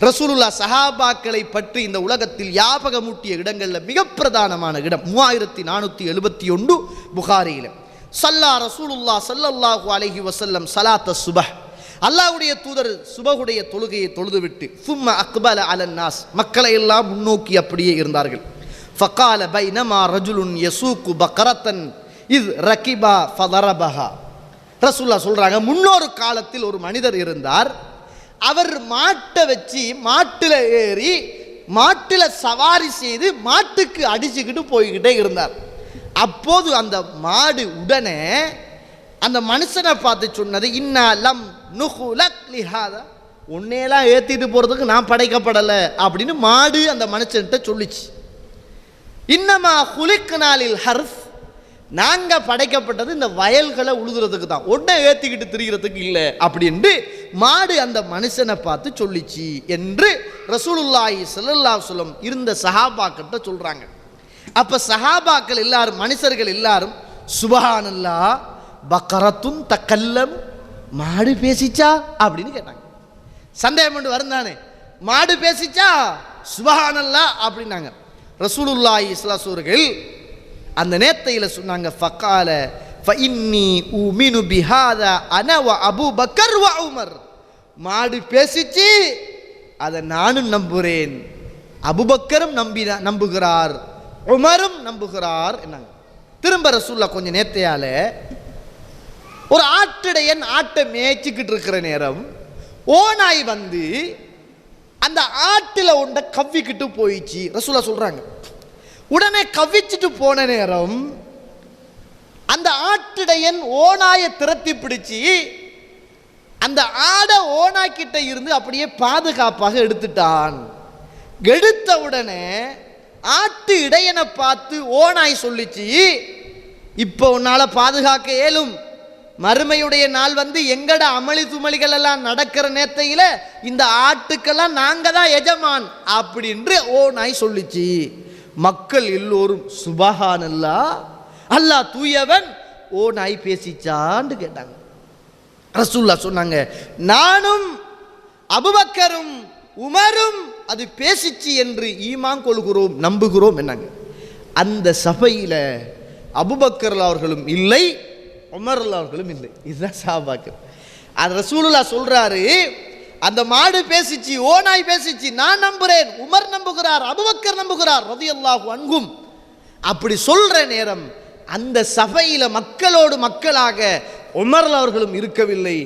ரசூலுல்லா சஹாபாக்களை பற்றி இந்த உலகத்தில் யாபகமூட்டிய இடங்களில் மிக பிரதானமான இடம் மூவாயிரத்தி நானூற்றி எழுபத்தி ஒன்று புகாரியில். சல்லா ரசூலுல்லா சல்லல்லாஹு அலஹி வசல்லம் சலாத்த சுபஹ். அல்லாவுடைய தூதர் சுபகுடைய தொழுகையை தொழுதுவிட்டு சும்ம அக்பல அலன் நாஸ் மக்களை எல்லாம் முன்னோக்கி அப்படியே இருந்தார்கள். ஃபகால பைனமா ரஜுலுன் யசூக்கு பக்கரத்தன் இத் ரகிபா ஃபதரபஹா. ரசூல்லா சொல்கிறாங்க முன்னொரு காலத்தில் ஒரு மனிதர் இருந்தார் அவர் மாட்டை வச்சு மாட்டில் ஏறி மாட்டில் சவாரி செய்து மாட்டுக்கு அடிச்சுக்கிட்டு போய்கிட்டே இருந்தார். அப்போது அந்த மாடு உடனே அந்த மனுஷனை பார்த்து சொன்னது இன்னாலம் நுகுலக் உன்னையெல்லாம் ஏற்றிட்டு போகிறதுக்கு நான் படைக்கப்படலை அப்படின்னு மாடு அந்த மனுஷன்கிட்ட சொல்லிச்சு. இன்னமா குலிக்கு நாளில் ஹர்ஃப் நாங்கள் படைக்கப்பட்டது இந்த வயல்களை உழுதுறதுக்கு தான். உடனே ஏற்றிக்கிட்டு திரிகிறதுக்கு இல்லை. அப்படின்ட்டு மாடு அந்த மனுஷனை பார்த்து சொல்லிச்சு என்று ரசூலுல்லாஹி சல்லல்லா சொல்லம் இருந்த சஹாபாக்கிட்ட சொல்கிறாங்க அப்போ சஹாபாக்கள் எல்லாரும் மனுஷர்கள் எல்லாரும் சுபஹானல்லா பக்கரத்தும் தக்கல்லம் மாடு பேசிச்சா? அப்படின்னு கேட்டாங்க. சந்தேகம் பண்ணி வருந்தானே மாடு பேசிச்சா? சுபஹானல்லா அப்படின்னாங்க. ரசூலுல்லாஹி இஸ்லாசூர்கள் அந்த நேத்தையில் சொன்னாங்க ஃபக்கால ஃபஇன்னி உமினு பிஹாதா அன அபு பக்கர் வ உமர். மாடு பேசிச்சு அதை நானும் நம்புகிறேன் அபுபக்கரும் நம்பி நம்புகிறார் உமரும் நம்புகிறார் என்னங்க. திரும்ப ரசூல்லா கொஞ்சம் நேத்தையால ஒரு ஆட்டுடையன் ஆட்டை மேய்ச்சிக்கிட்டு இருக்கிற நேரம் ஓநாய் வந்து அந்த ஆட்டில் ஒன்றை கவ்விக்கிட்டு போயிடுச்சு ரசூலா சொல்கிறாங்க உடனே கவிச்சிட்டு போன நேரம் அந்த ஆட்டிடையன் ஓநாயை திரத்தி பிடிச்சி அந்த ஆடை ஓனாக்கிட்ட இருந்து அப்படியே பாதுகாப்பாக எடுத்துட்டான். எடுத்த உடனே ஆட்டு இடையனை பார்த்து ஓனாய் சொல்லிச்சு இப்போ உன்னால் பாதுகாக்க இயலும். மறுமையுடைய நாள் வந்து எங்கட அமளி துமளிகள் எல்லாம் நடக்கிற நேரத்தையில் இந்த ஆட்டுக்கெல்லாம் நாங்கள் தான் எஜமான் அப்படின்று ஓனாய் சொல்லிச்சு. மக்கள் எல்லோரும் சுபஹானல்லா அல்லாஹ் தூயவன் ஓ நாய் பேசிச்சான்னு கேட்டாங்க. ரசூல்லா சொன்னாங்க நானும் அபுபக்கரும் உமரும் அது பேசிச்சு என்று ஈமான் கொள்கிறோம் நம்புகிறோம் என்னங்க. அந்த சபையில் அபுபக்கர் அவர்களும் இல்லை உமர் அவர்களும் இல்லை. இதுதான் சாபாக்கள். அது ரசூலுல்லா சொல்கிறாரு அந்த மாடு பேசிச்சு ஓனாய் பேசிச்சு நான் நம்புகிறேன் உமர் நம்புகிறார் அபுபக்கர் நம்புகிறார் ரதியல்லாஹு அன்கும் அப்படி சொல்ற நேரம் அந்த சபையில் மக்களோடு மக்களாக உமர்ல அவர்களும் இருக்கவில்லை.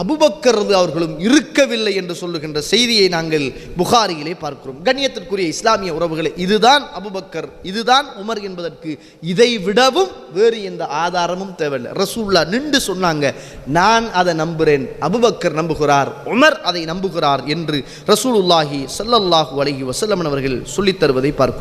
அபுபக்கர் அவர்களும் இருக்கவில்லை என்று சொல்லுகின்ற செய்தியை நாங்கள் புகாரியிலே பார்க்கிறோம். கண்ணியத்திற்குரிய இஸ்லாமிய உறவுகளை இதுதான் அபுபக்கர் இதுதான் உமர் என்பதற்கு இதை விடவும் வேறு எந்த ஆதாரமும் தேவையில்லை. ரசூல்லா நின்று சொன்னாங்க நான் அதை நம்புகிறேன் அபுபக்கர் நம்புகிறார் உமர் அதை நம்புகிறார் என்று ரசூலுல்லாஹி சல்லல்லாஹு அலஹி வசல்லமன் அவர்கள் சொல்லித் தருவதை பார்க்கிறோம்.